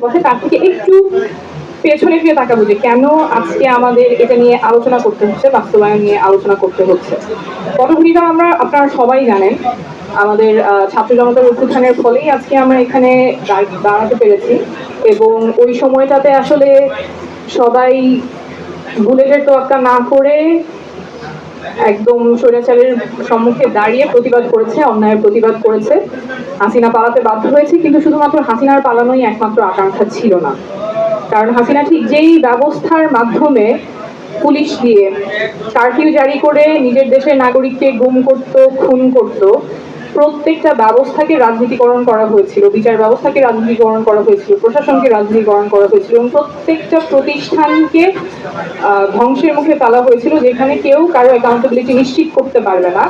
পথে তার থেকে একটু পেছনে ফিরে তাকাবো যে কেন আজকে আমাদের এটা নিয়ে আলোচনা করতে হচ্ছে, বাস্তবায়ন নিয়ে আলোচনা করতে হচ্ছে। পটভূমিকা আমরা, আপনারা সবাই জানেন, আমাদের ছাত্র জনতার অভ্যুত্থানের ফলেই আজকে আমরা এখানে দাঁড়- দাঁড়াতে পেরেছি এবং ওই সময়টাতে আসলে সবাই বুলেটের তোয়াক্কা না করে একদম স্বৈরাচারের সম্মুখে দাঁড়িয়ে প্রতিবাদ করেছে, অন্যায়ের প্রতিবাদ করেছে। হাসিনা পালাতে বাধ্য হয়েছে, কিন্তু শুধুমাত্র হাসিনার পালানোই একমাত্র আকাঙ্ক্ষা ছিল না। কারণ হাসিনা ঠিক যেই ব্যবস্থার মাধ্যমে পুলিশ দিয়ে কারফিউ জারি করে নিজের দেশের নাগরিককে গুম করত, খুন করত প্রত্যেকটা ব্যবস্থাকে রাজনীতিকরণ করা হয়েছিল, বিচার ব্যবস্থাকে রাজনীতিকরণ করা হয়েছিল, প্রশাসনকে রাজনীতিকরণ করা হয়েছিল এবং প্রত্যেকটা প্রতিষ্ঠানকে ধ্বংসের মুখে ফেলা হয়েছিল যেখানে কেউ কারও অ্যাকাউন্টেবিলিটি নিশ্চিত করতে পারবে না।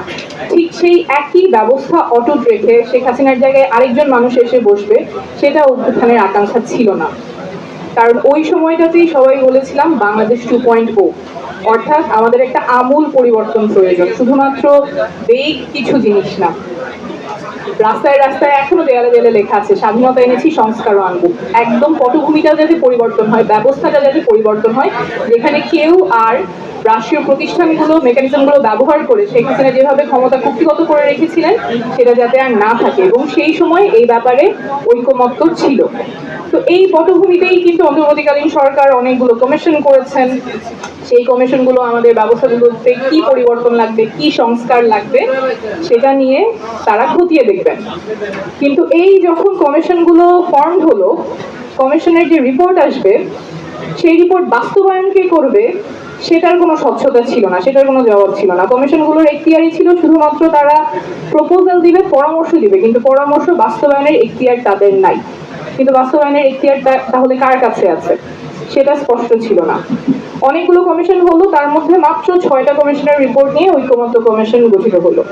ঠিক সেই একই ব্যবস্থা অটুট রেখে শেখ হাসিনার জায়গায় আরেকজন মানুষ এসে বসবে, সেটা অভ্যুত্থানের আকাঙ্ক্ষা ছিল না। কারণ ওই সময়টাতেই সবাই বলেছিলাম বাংলাদেশ টু পয়েন্ট ও অর্থাৎ আমাদের একটা আমূল পরিবর্তন প্রয়োজন, শুধুমাত্র বেগ কিছু জিনিস না। রাস্তায় রাস্তায় এখনও দেয়ালে দেয়ালে লেখা আছে, স্বাধীনতা এনেছি, সংস্কারও আনব। একদম পটভূমিটা যাতে পরিবর্তন হয়, ব্যবস্থাটা যাতে পরিবর্তন হয়, যেখানে কেউ আর রাষ্ট্রীয় প্রতিষ্ঠানগুলো মেকানিজমগুলো ব্যবহার করে শেখ হাসিনা যেভাবে ক্ষমতা কুক্তিগত করে রেখেছিলেন, সেটা যাতে আর না থাকে। এবং সেই সময় এই ব্যাপারে ঐকমত্য ছিল। তো এই পটভূমিতেই কিন্তু অন্তর্বর্তীকালীন সরকার অনেকগুলো কমিশন করেছেন। সেই কমিশনগুলো আমাদের ব্যবস্থাগুলোতে কি পরিবর্তন লাগবে, কি সংস্কার লাগবে, সেটা নিয়ে তারা খতিয়ে দেখবেন। কিন্তু এই যখন কমিশনগুলো ফর্ম হলো কমিশনের যে রিপোর্ট আসবে, সেই রিপোর্ট বাস্তবায়ন কে করবে সেটার কোনো স্বচ্ছতা ছিল না, সেটার কোনো জবাব ছিল না। কমিশনগুলোর এখতিয়ারই ছিল শুধুমাত্র তারা প্রপোজাল দিবে, পরামর্শ দিবে, কিন্তু পরামর্শ বাস্তবায়নের এখতিয়ার তাদের নাই। কিন্তু বাস্তবায়নের এখতিয়ার তাহলে কার কাছে আছে? সেটা স্পষ্ট ছিল না। অনেকগুলো কমিশন হলো, তার মধ্যে মাত্র ছয়টা কমিশনের রিপোর্ট নিয়ে ঐক্যমত্য কমিশন গঠিত হলো।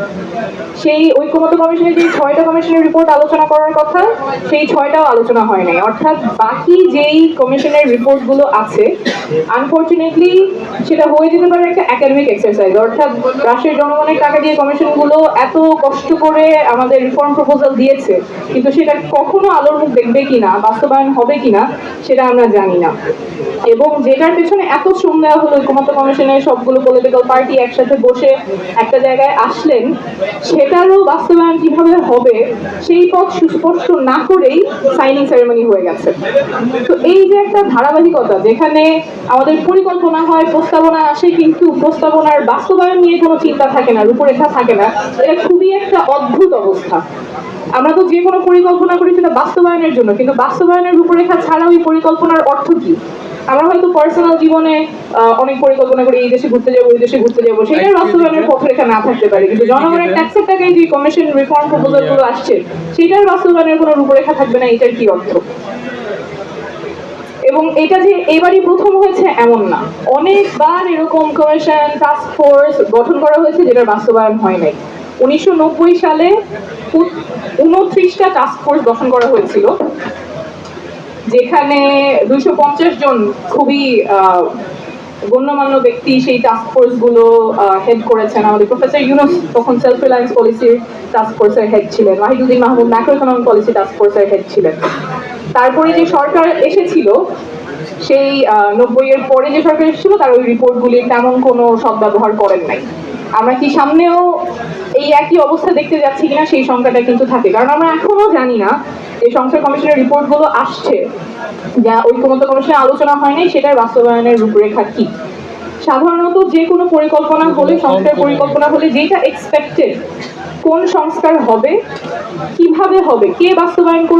সেই ঐক্যমত্য কমিশনের যে ছয়টা কমিশনের রিপোর্ট আলোচনা করার কথা, সেই ছয়টাও আলোচনা হয় নাই। অর্থাৎ বাকি যেই কমিশনের রিপোর্টগুলো আছে আনফর্চুনেটলি সেটা হয়ে যেতে পারে একটা একাডেমিক এক্সারসাইজ অর্থাৎ রাষ্ট্রের জনগণের টাকা দিয়ে কমিশনগুলো এত কষ্ট করে আমাদের রিফর্ম প্রপোজাল দিয়েছে, কিন্তু সেটা কখনো আলোর মুখ দেখবে কিনা, বাস্তবায়ন হবে কিনা, সেটা আমরা জানি না। এবং যেটার পেছনে এত শ্রম দেওয়া হলো ঐক্যমত্য কমিশনের সবগুলো পলিটিক্যাল পার্টি একসাথে বসে একটা জায়গায় আসলেন, সেটারও বাস্তবায়ন কীভাবে হবে সেই পথ সুস্পষ্ট না করেই সাইনিং সেরেমনি হয়ে গেছে। তো এই যে একটা ধারাবাহিকতা যেখানে আমাদের পরিকল্পনা হয়, প্রস্তাবনা আসে, কিন্তু প্রস্তাবনার বাস্তবায়ন নিয়ে কোনো চিন্তা থাকে না, রূপরেখা থাকে না, এটা খুবই একটা অদ্ভুত অবস্থা। আমরা তো যে কোনো পরিকল্পনা করি সেটা বাস্তবায়নের জন্য, কিন্তু বাস্তবায়নের রূপরেখা ছাড়া ওই পরিকল্পনার অর্থ কি? আমরা হয়তো পার্সোনাল জীবনে অনেক পরিকল্পনা করি এই দেশে ঘুরতে যাব ওই দেশে ঘুরতে যাব। সেটার বাস্তবায়নের পথরেখা না থাকতে পারে। কিন্তু জনগণের ট্যাক্সের টাকায় যে কমিশন রিফর্ম প্রপোজালগুলো আসছে সেটার বাস্তবায়নের কোনো রূপরেখা থাকবে না এটার কি অর্থ? এবং এটা যে এবারই প্রথম হয়েছে এমন না। অনেকবার এরকম কমিশন টাস্ক ফোর্স গঠন করা হয়েছে যেটার বাস্তবায়ন হয় নাই। উনিশশো নব্বই সালে উনত্রিশটা টাস্ক ফোর্স গঠন করা হয়েছিল। যেখানে দুইশো পঞ্চাশ জন খুবই গণ্যমান্য ব্যক্তি সেই টাস্ক ফোর্সগুলো হেড করেছেন। আমাদের প্রফেসর ইউনুস তখন সেলফ রিলায়েন্স পলিসির টাস্ক ফোর্সের হেড ছিলেন। Wahiduddin Mahmud macro economic policy task ফোর্সের হেড ছিলেন। তারপরে যে সরকার এসেছিল, সেই নব্বই এর পরে যে সরকার এসেছিল, তার ওই রিপোর্টগুলি তেমন কোনো সদ্ব্যবহার করেন নাই। আমরা কি সামনেও এই একই অবস্থা দেখতে যাচ্ছি কিনা, সেই সংখ্যাটা কিন্তু থাকে। কারণ আমরা এখনও জানি না যে সংস্কার কমিশনের রিপোর্টগুলো আসছে। যা ঐক্যমত কমিশনে আলোচনা হয়নি, সেটার বাস্তবায়নের রূপরেখা কি? সাধারণত যে কোনো পরিকল্পনা হলে, সংস্কার পরিকল্পনা হলে যেটা এক্সপেক্টেড কোন সংস্কার হবে, কীভাবে হবে, কে বাস্তবায়ন করবে